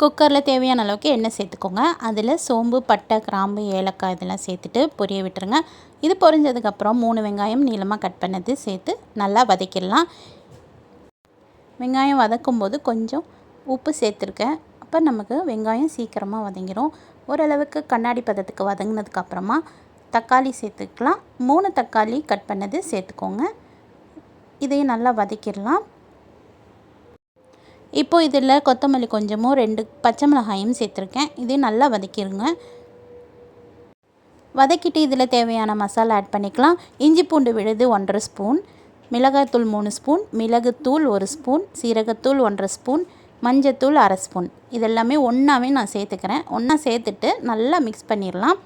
குக்கரில் தேவையான அளவுக்கு எண்ணெய் சேர்த்துக்கோங்க. அதில் சோம்பு பட்டை கிராம்பு ஏலக்காய் இதெல்லாம் சேர்த்துட்டு பொரிய விட்டுருங்க. இது பொரிஞ்சதுக்கப்புறம் மூணு வெங்காயம் நீளமாக கட் பண்ணது சேர்த்து நல்லா வதக்கிடலாம். வெங்காயம் வதக்கும்போது கொஞ்சம் உப்பு சேர்த்துருக்கேன். அப்போ நமக்கு வெங்காயம் சீக்கிரமாக வதங்கிடும் ஓரளவுக்கு கண்ணாடி பதத்துக்கு வதங்கினதுக்கப்புறமா தக்காளி சேர்த்துக்கலாம். மூணு தக்காளி கட் பண்ணது சேர்த்துக்கோங்க. இதையும் நல்லா வதக்கிடலாம். இப்போ இதில் கொத்தமல்லி கொஞ்சமும் ரெண்டு பச்சை மிளகாயும் சேர்த்துருக்கேன். இதையும் நல்லா வதக்கிடுங்க வதக்கிட்டு இதில் தேவையான மசாலா ஆட் பண்ணிக்கலாம். இஞ்சி பூண்டு விழுது ஒன்றரை ஸ்பூன். மிளகாய்த்தூள் மூணு ஸ்பூன். மிளகுத்தூள் ஒரு ஸ்பூன். சீரகத்தூள் ஒன்றரை ஸ்பூன். மஞ்சத்தூள் அரை ஸ்பூன். இதெல்லாமே ஒன்றாவே நான் சேர்த்துக்கிறேன். ஒன்றா சேர்த்துட்டு நல்லா மிக்ஸ் பண்ணிடலாம்.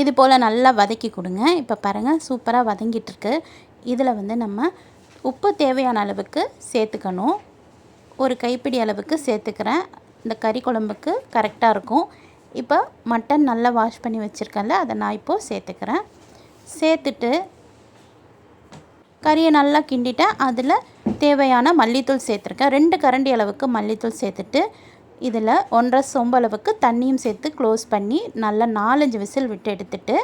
இது போல் நல்லா வதக்கி கொடுங்க. இப்போ பாருங்கள் சூப்பராக வதங்கிட்டுருக்கு இதில் வந்து நம்ம உப்பு தேவையான அளவுக்கு சேர்த்துக்கணும். ஒரு கைப்பிடி அளவுக்கு சேர்த்துக்கிறேன். இந்த கறி குழம்புக்கு கரெக்டாக இருக்கும். இப்போ மட்டன் நல்லா வாஷ் பண்ணி வச்சுருக்கேன்ல அதை நான் இப்போது சேர்த்துக்கிறேன். சேர்த்துட்டு கறியை நல்லா கிண்டிட்டேன். அதில் தேவையான மல்லித்தூள் சேர்த்துருக்கேன். ரெண்டு கரண்டி அளவுக்கு மல்லித்தூள் சேர்த்துட்டு இதில் ஒன்றரை சொம்பு அளவுக்கு தண்ணியும் சேர்த்து க்ளோஸ் பண்ணி நல்லா நாலஞ்சு விசில் விட்டு எடுத்துட்டு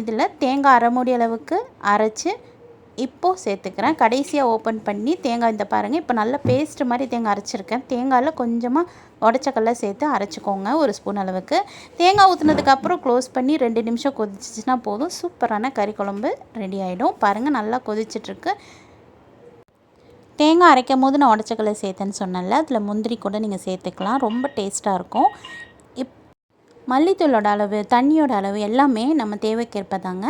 இதில் தேங்காய் அரை மூடி அளவுக்கு அரைச்சி இப்போது சேர்த்துக்கிறேன். கடைசியாக ஓப்பன் பண்ணி தேங்காய் இந்த பாருங்கள் இப்போ நல்ல பேஸ்ட் மாதிரி தேங்காய் அரைச்சிருக்கேன். தேங்காயில் கொஞ்சமாக உடச்சக்கல்ல சேர்த்து அரைச்சிக்கோங்க ஒரு ஸ்பூன் அளவுக்கு. தேங்காய் ஊற்றுனதுக்கப்புறம் க்ளோஸ் பண்ணி ரெண்டு நிமிஷம் கொதிச்சிச்சின்னா போதும். சூப்பரான கறி குழம்பு ரெடி ஆகிடும் பாருங்கள் நல்லா கொதிச்சிட்ருக்கு. தேங்காய் அரைக்கும் போது நான் உடச்சக்கல்ல சேர்த்தேன்னு சொன்னேன்ல. அதில் முந்திரி கூட நீங்கள் சேர்த்துக்கலாம். ரொம்ப டேஸ்ட்டாக இருக்கும். இப் மல்லித்தூளோட அளவு தண்ணியோட அளவு எல்லாமே நம்ம தேவைக்கேற்ப தாங்க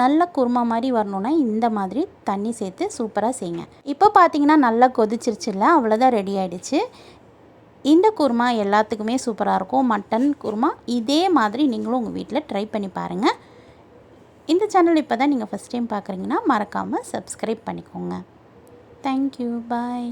நல்ல குருமா மாதிரி வரணுன்னா இந்த மாதிரி தண்ணி சேர்த்து சூப்பராக செய்யுங்க. இப்போ பார்த்தீங்கன்னா நல்லா கொதிச்சிருச்சுல்ல அவ்வளோதான் ரெடி ஆகிடுச்சு இந்த குருமா எல்லாத்துக்குமே சூப்பராக இருக்கும். மட்டன் குருமா இதே மாதிரி நீங்களும் உங்கள் வீட்டில் ட்ரை பண்ணி பாருங்கள் இந்த சேனல் இப்போ தான் நீங்கள் ஃபஸ்ட் டைம் பார்க்குறீங்கன்னா மறக்காமல் சப்ஸ்கிரைப் பண்ணிக்கோங்க தேங்க்யூ பாய்